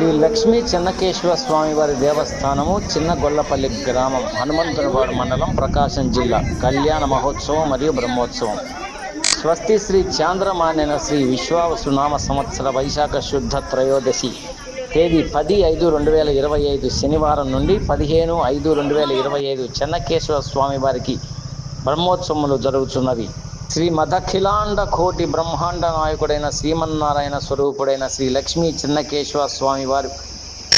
శ్రీ లక్ష్మీ చెన్నకేశ్వర స్వామి వారి దేవస్థానము చిన్నగొల్లపల్లి గ్రామం హనుమంతునివాడు మండలం ప్రకాశం జిల్లా కళ్యాణ మహోత్సవం మరియు బ్రహ్మోత్సవం. స్వస్తి శ్రీ చాంద్రమాన్యన శ్రీ విశ్వావసునామ సంవత్సర వైశాఖ శుద్ధ త్రయోదశి తేదీ పది ఐదు రెండు వేల ఇరవై ఐదు శనివారం నుండి పదిహేను ఐదు రెండు వేల ఇరవై ఐదు చెన్నకేశ్వర స్వామి వారికి బ్రహ్మోత్సవములు జరుగుతున్నవి శ్రీ మదఖిలాండ కోటి బ్రహ్మాండ నాయకుడైన శ్రీమన్నారాయణ స్వరూపుడైన శ్రీ లక్ష్మీ చిన్నకేశవ స్వామి వారు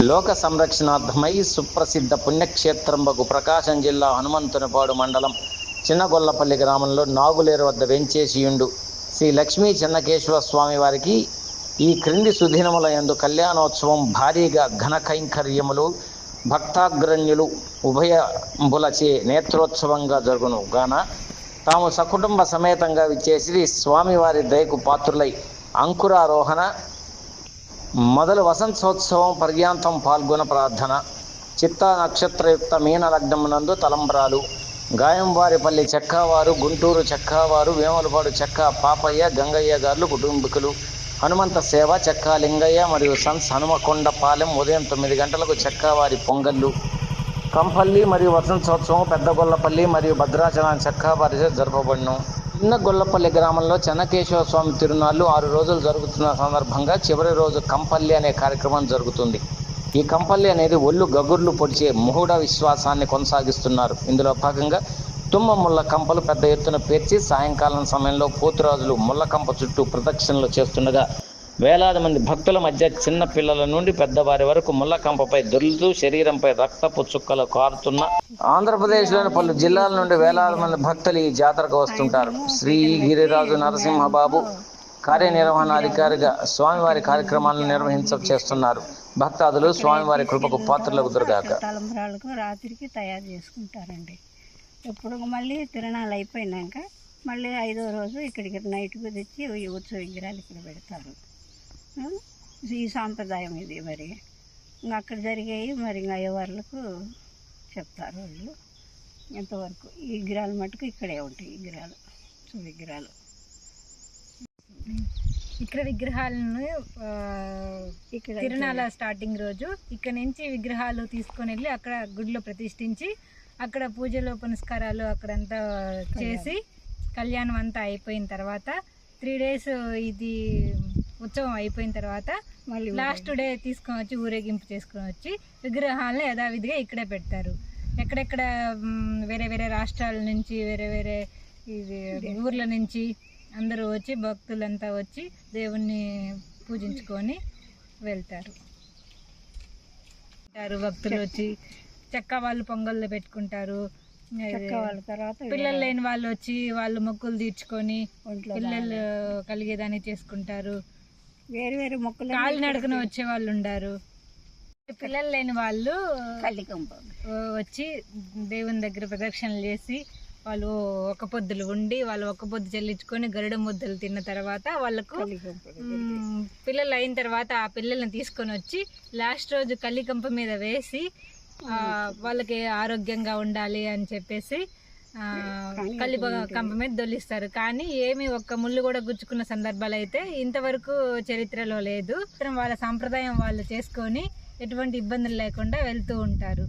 లోక సంరక్షణార్థమై సుప్రసిద్ధ పుణ్యక్షేత్రంబకు ప్రకాశం జిల్లా హనుమంతునిపాడు మండలం చిన్నగొల్లపల్లి గ్రామంలో నాగులేరు వద్ద వెంచేసియుండు. శ్రీ లక్ష్మీ చెన్నకేశ్వర స్వామి వారికి ఈ క్రింది సుదినముల యందు కళ్యాణోత్సవం భారీగా ఘన కైంకర్యములు భక్తాగ్రణ్యులు ఉభయంబులచే నేత్రోత్సవంగా జరుగును. గాన తాము సకుటుంబ సమేతంగా విచ్చేసి స్వామివారి దయకు పాత్రులై అంకురారోహణ మొదలు వసంతోత్సవం పర్యాంతం పాల్గొన ప్రార్థన చిత్తా నక్షత్రయుక్త మీన లగ్నమునందు తలంబ్రాలు గాయంవారిపల్లి చెక్కావారు గుంటూరు చెక్కావారు వేములపాడు చెక్క పాపయ్య గంగయ్య గారులు కుటుంబీకులు హనుమంత సేవ చెక్క లింగయ్య మరియు సన్స్ హనుమకొండ పాలెం ఉదయం తొమ్మిది గంటలకు చెక్కావారి పొంగళ్ళు కంపల్లి మరియు వసంతోత్సవం పెద్ద గొల్లపల్లి మరియు భద్రాచలం చక్కా పరిషత్ జరపబడును. చిన్న గొల్లపల్లి గ్రామంలో చెన్నకేశవ స్వామి తిరునాళ్ళు ఆరు రోజులు జరుగుతున్న సందర్భంగా చివరి రోజు కంపల్లి అనే కార్యక్రమం జరుగుతుంది. ఈ కంపల్లి అనేది ఒళ్ళు గగుర్లు పొడిచే ముహుడ విశ్వాసాన్ని కొనసాగిస్తున్నారు. ఇందులో భాగంగా తుమ్మ ముళ్ళ కంపలు పెద్ద ఎత్తున పేర్చి సాయంకాలం సమయంలో పోతురాజులు ముళ్ళ కంప చుట్టూ ప్రదక్షిణలు చేస్తుండగా వేలాది మంది భక్తుల మధ్య చిన్న పిల్లల నుండి పెద్దవారి వరకు ముళ్ళ కంపపై దొర్లుతూ శరీరంపై రక్తపు చుక్కలు కారుతున్న ఆంధ్రప్రదేశ్లోని పలు జిల్లాల నుండి వేలాది మంది భక్తులు ఈ జాతరకు వస్తుంటారు. శ్రీ గిరిరాజు నరసింహబాబు కార్యనిర్వహణాధికారిగా స్వామివారి కార్యక్రమాలను నిర్వహించ చేస్తున్నారు. భక్తాదులు స్వామివారి కృపకు పాత్రలకు తలంబరాలకు రాత్రికి తయారు చేసుకుంటారండి. ఇప్పుడు మళ్ళీ తిరణాలు అయిపోయినాక మళ్ళీ ఐదో రోజు ఇక్కడికి నైట్కి తెచ్చి ఈ ఉత్సవ విగ్రహాలు ఇక్కడ పెడతారు? ఈ సాంప్రదాయం ఇది మరి. ఇంకా అక్కడ జరిగేవి మరి ఇంకా అయ్యవార్లకు చెప్తారు వాళ్ళు. ఎంతవరకు ఈ విగ్రహాలు మటుకు ఇక్కడే ఉంటాయి ఈ విగ్రహాలు ఉత్సవ విగ్రహాలు. ఇక్కడ విగ్రహాలను ఇక్కడ తిరునాళ స్టార్టింగ్ రోజు ఇక్కడ నుంచి విగ్రహాలు తీసుకొని వెళ్ళి అక్కడ గుడిలో ప్రతిష్ఠించి అక్కడ పూజలు పునస్కారాలు అక్కడంతా చేసి కళ్యాణం అంతా అయిపోయిన తర్వాత త్రీ డేస్ ఇది ఉత్సవం అయిపోయిన తర్వాత మళ్ళీ లాస్ట్ డే తీసుకొని వచ్చి ఊరేగింపు చేసుకొని వచ్చి విగ్రహాలను యథావిధిగా ఇక్కడే పెడతారు. ఎక్కడెక్కడ వేరే వేరే రాష్ట్రాల నుంచి వేరే వేరే ఇది ఊర్ల నుంచి అందరూ వచ్చి భక్తులంతా వచ్చి దేవుణ్ణి పూజించుకొని వెళ్తారు. భక్తులు వచ్చి చెక్క వాళ్ళు పొంగళ్ళు పెట్టుకుంటారు. తర్వాత పిల్లలు లేని వాళ్ళు వచ్చి వాళ్ళు మొక్కులు తీర్చుకొని పిల్లలు కలిగేదాన్ని చేసుకుంటారు. వేరు వేరు మొక్కలు కాలినడకన వచ్చే వాళ్ళు ఉండారు. పిల్లలు లేని వాళ్ళు వచ్చి దేవుని దగ్గర ప్రదక్షిణలు చేసి వాళ్ళు ఒక పొద్దులు ఉండి వాళ్ళు ఒక పొద్దు చెల్లించుకొని గరుడ ముద్దలు తిన్న తర్వాత వాళ్ళకు పిల్లలు అయిన తర్వాత ఆ పిల్లల్ని తీసుకొని వచ్చి లాస్ట్ రోజు కల్లికంప మీద వేసి వాళ్ళకి ఆరోగ్యంగా ఉండాలి అని చెప్పేసి కల్లి కంప మీద దొల్లిస్తారు. కానీ ఏమి ఒక్క ముళ్ళు కూడా గుచ్చుకున్న సందర్భాలు అయితే ఇంతవరకు చరిత్రలో లేదు. వాళ్ళ సాంప్రదాయం వాళ్ళు చేసుకొని ఎటువంటి ఇబ్బందులు లేకుండా వెళ్తూ ఉంటారు.